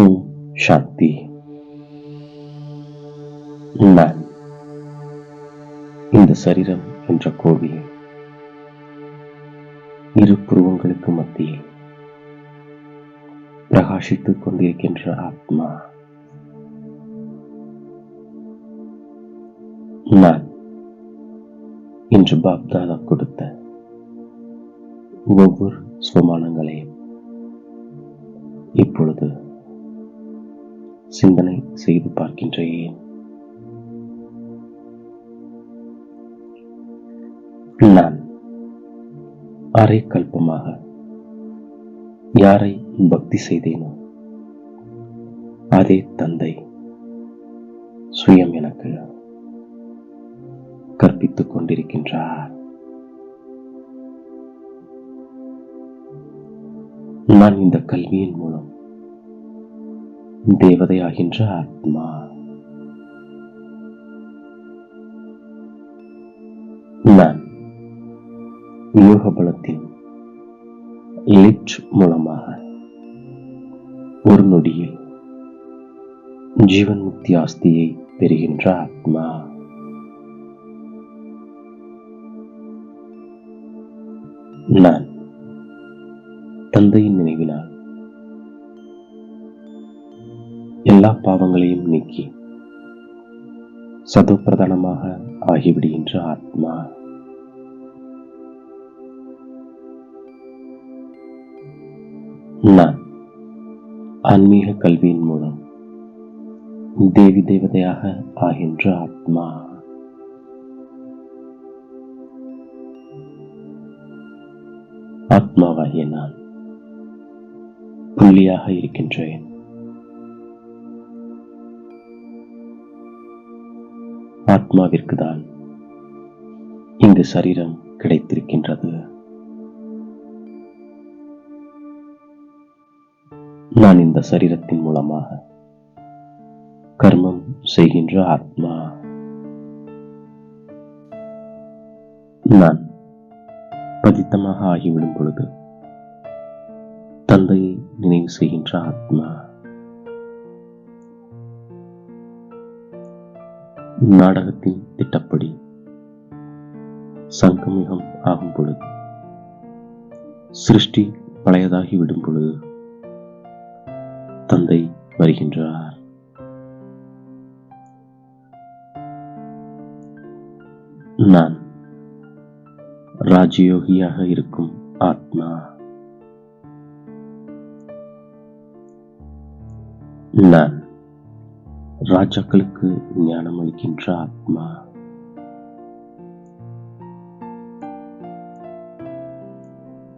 ஓம் நான் இந்த சரீரம் என்ற கோவில். இரு புருவங்களுக்கு மத்தியில் பிரகாசித்துக் கொண்டிருக்கின்ற ஆத்மா. நான் இன்று பாப்தாதா கொடுத்த ஒவ்வொரு சுமானங்களையும் இப்பொழுது சிந்தனை செய்து பார்க்கின்றேன். நான் அரை கல்பமாக யாரை பக்தி செய்தேனோ அதே தந்தை சுயம் எனக்கு கற்பித்துக் கொண்டிருக்கின்றார். நான் இந்த கல்வியின் மூலம் தேவதையாகின்ற ஆத்மா. நான் யோக பலத்தின் லிப்ட் மூலமாக ஒரு நொடியில் ஜீவன் முக்தி ஆஸ்தியை பெறுகின்ற ஆத்மா. நான் தந்தையின் நினைவினால் எல்லா பாவங்களையும் நீக்கி சதுப்பிரதானமாக ஆகிவிடுகின்ற ஆத்மா. நான் ஆன்மீக கல்வியின் மூலம் தேவி தேவதையாக ஆகின்ற ஆத்மா. ஆத்மாவாகிய நான் புள்ளியாக இருக்கின்றேன். ஆத்மாவிற்கு தான் இங்கு சரீரம் கிடைத்திருக்கின்றது. நான் இந்த சரீரத்தின் மூலமாக கர்மம் செய்கின்ற ஆத்மா. நான் பதித்தமாக ஆகிவிடும் பொழுது தந்தையை நினைவு செய்கின்ற ஆத்மா. நாடகத்தின் திட்டப்படி சங்கமிகம் ஆகும் பொழுது சிருஷ்டி பழையதாகி விடும் பொழுது தந்தை வருகின்றார். நான் ராஜயோகியாக இருக்கும் ஆத்மா. நான் ராஜாக்களுக்கு ஞானம் அளிக்கின்ற ஆத்மா.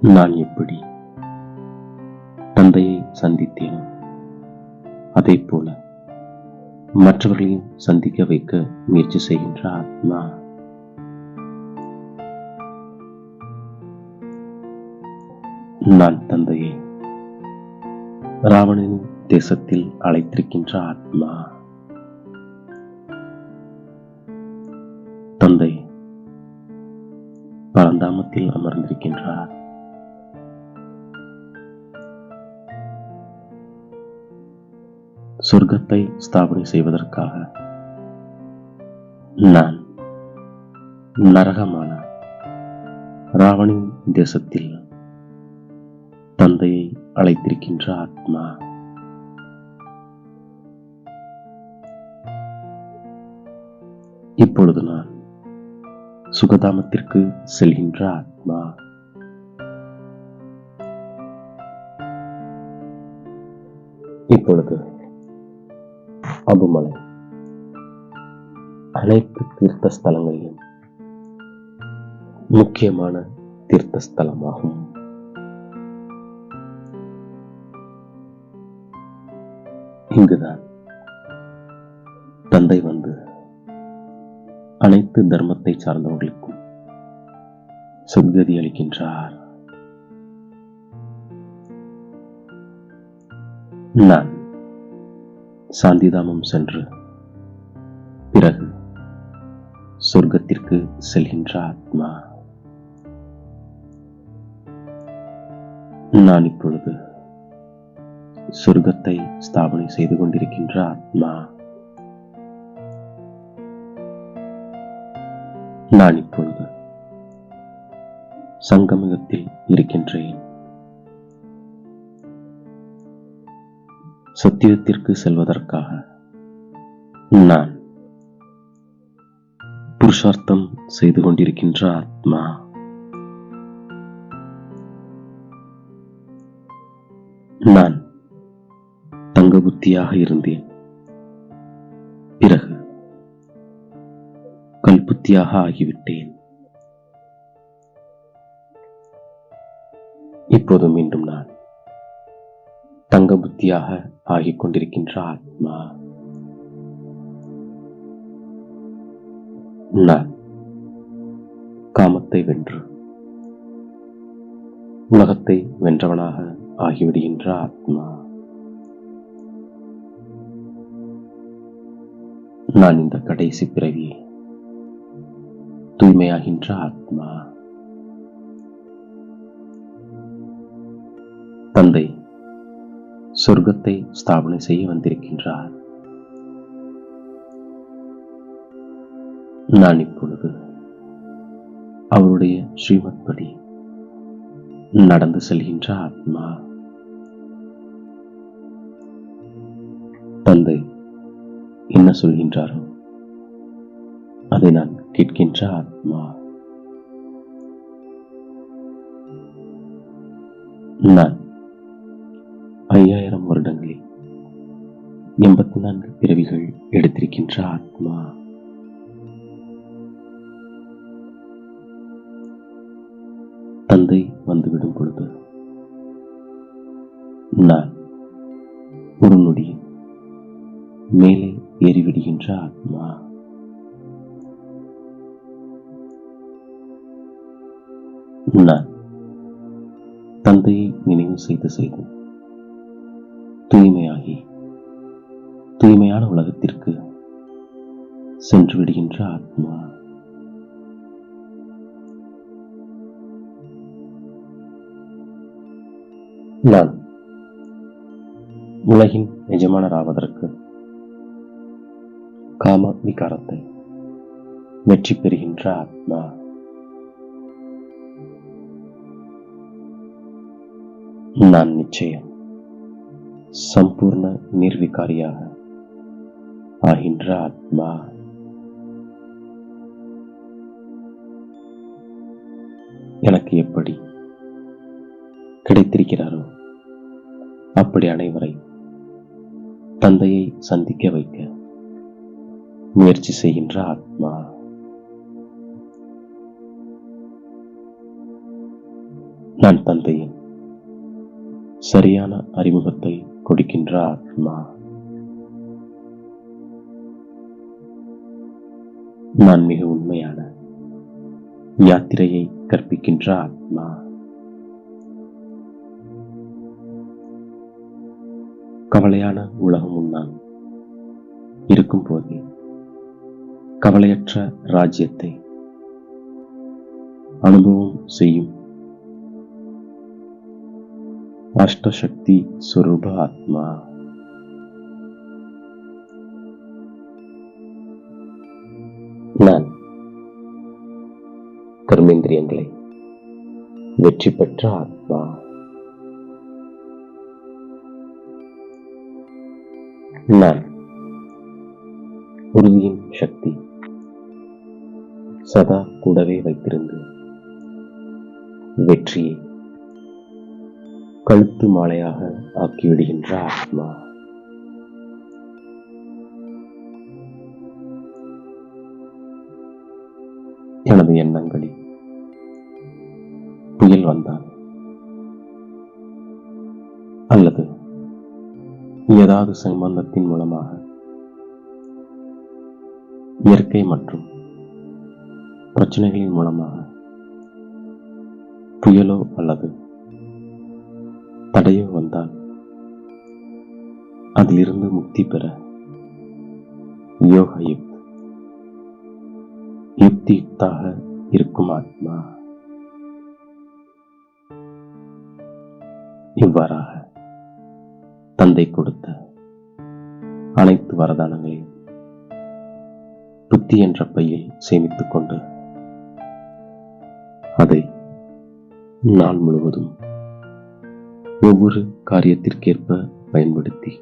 நான் எப்படி தந்தையை சந்தித்தேனோ அதே போல மற்றவர்களையும் சந்திக்க வைக்க முயற்சி செய்கின்ற ஆத்மா. நான் தந்தையை ராவணனின் தேசத்தில் அழைத்திருக்கின்ற ஆத்மா. தந்தை பரந்தாமத்தில் அமர்ந்திருக்கின்றார். சொர்க்கத்தை ஸ்தாபனை செய்வதற்காக நான் நரகமான ராவணின் தேசத்தில் தந்தையை அழைத்திருக்கின்ற ஆத்மா சுகதாமத்திற்கு செல்கின்ற ஆத்மா. இப்பொழுது அபுமலை அனைத்து தீர்த்த ஸ்தலங்களிலும் முக்கியமான தீர்த்த ஸ்தலமாகும் இங்குதான் அனைத்து தர்மத்தை சார்ந்தவர்களுக்கும் சத்கதி அளிக்கின்றார். நான் சாந்திதாமம் சென்று பிறகு சொர்க்கத்திற்கு செல்கின்ற ஆத்மா. நான் இப்பொழுது சொர்க்கத்தை ஸ்தாபனை செய்து கொண்டிருக்கின்ற ஆத்மா. நான் இப்பொழுது சங்கமிகத்தில் இருக்கின்றேன். சத்தியத்திற்கு செல்வதற்காக நான் புருஷார்த்தம் செய்து கொண்டிருக்கின்ற ஆத்மா நான் தங்க புத்தியாக இருந்தேன். புத்தியாக ஆகிவிட்டேன். இப்போது மீண்டும் நான் தங்க புத்தியாக ஆகிக் கொண்டிருக்கின்ற ஆத்மா நான் காமத்தை வென்று உலகத்தை வென்றவனாக ஆகிவிடுகின்ற ஆத்மா நான் இந்த கடைசி பிறவி தூய்மையாகின்ற ஆத்மா. தந்தை சொர்க்கத்தை ஸ்தாபனை செய்ய வந்திருக்கின்றார். நான் இப்பொழுது அவருடைய ஸ்ரீமத் படி நடந்து செல்கின்ற ஆத்மா. தந்தை என்ன சொல்கின்றாரோ அதை நான் கேட்கின்ற ஆத்மா நான் ஐயாயிரம் வருடங்களில் எண்பத்தி நான்கு பிறவிகள் எடுத்திருக்கின்ற ஆத்மா தந்தை வந்துவிடும் பொழுது நான் ஒரு நொடி மேலே ஏறிவிடுகின்ற ஆத்மா நான் தந்தையை நினைவு செய்து செய்து. தூய்மையாகி தூய்மையான உலகத்திற்கு சென்று விடுகின்ற ஆத்மா. நான் உலகின் எஜமானராவதற்கு காம விகாரத்தை வெற்றி பெறுகின்ற ஆத்மா. நான் நிச்சயம் சம்பூர்ண நிர்விகாரியாக ஆகின்ற ஆத்மா. எனக்கு எப்படி கிடைத்திருக்கிறாரோ அப்படி அனைவரை தந்தையை சந்திக்க வைக்க முயற்சி செய்கின்ற ஆத்மா. நான் தந்தையின் சரியான அறிமுகத்தை கொடுக்கின்ற ஆத்மா நான் மிக உண்மையான யாத்திரையை கற்பிக்கின்ற ஆத்மா கவலையான உலகம் உண்ணான் இருக்கும் போதே கவலையற்ற ராஜ்யத்தை அனுபவம் செய்யும் அஷ்டசக்தி சுரூப ஆத்மா நான் கர்மேந்திரியங்களை வெற்றி பெற்ற ஆத்மா நான் உறுதியின் சக்தி சதா கூடவே வைத்திருந்து வெற்றியை கழுத்து மாலையாக ஆக்கிவிடுகின்ற ஆத்மா. எனது எண்ணங்களில் புயல் வந்தால் அல்லது ஏதாவது சம்பந்தத்தின் மூலமாக இயற்கை மற்றும் பிரச்சனைகளின் மூலமாக புயலோ அல்லது அதிலிருந்து முக்தி பெற யோக யுக்த் யுக்தி யுக்தாக இருக்கும் ஆத்மா இவ்வாறாக தந்தை கொடுத்த அனைத்து வரதானங்களையும் புத்தி என்ற பையில் சேமித்துக் கொண்டு அதை நாள் முழுவதும் ஒவ்வொரு காரியத்திற்கேற்ப பயன்படுத்தி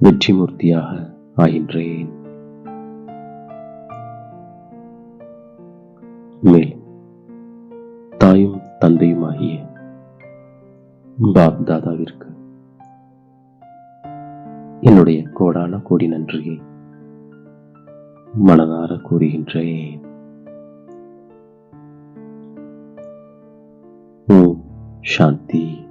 வெற்றிமூர்த்தியாக ஆகின்றேன். மேலும் தாயும் தந்தையுமாகிய பாப் தாதாவிற்கு என்னுடைய கோடான கோடி நன்றியை மனதார கூறுகின்றேன். ஓம் சாந்தி.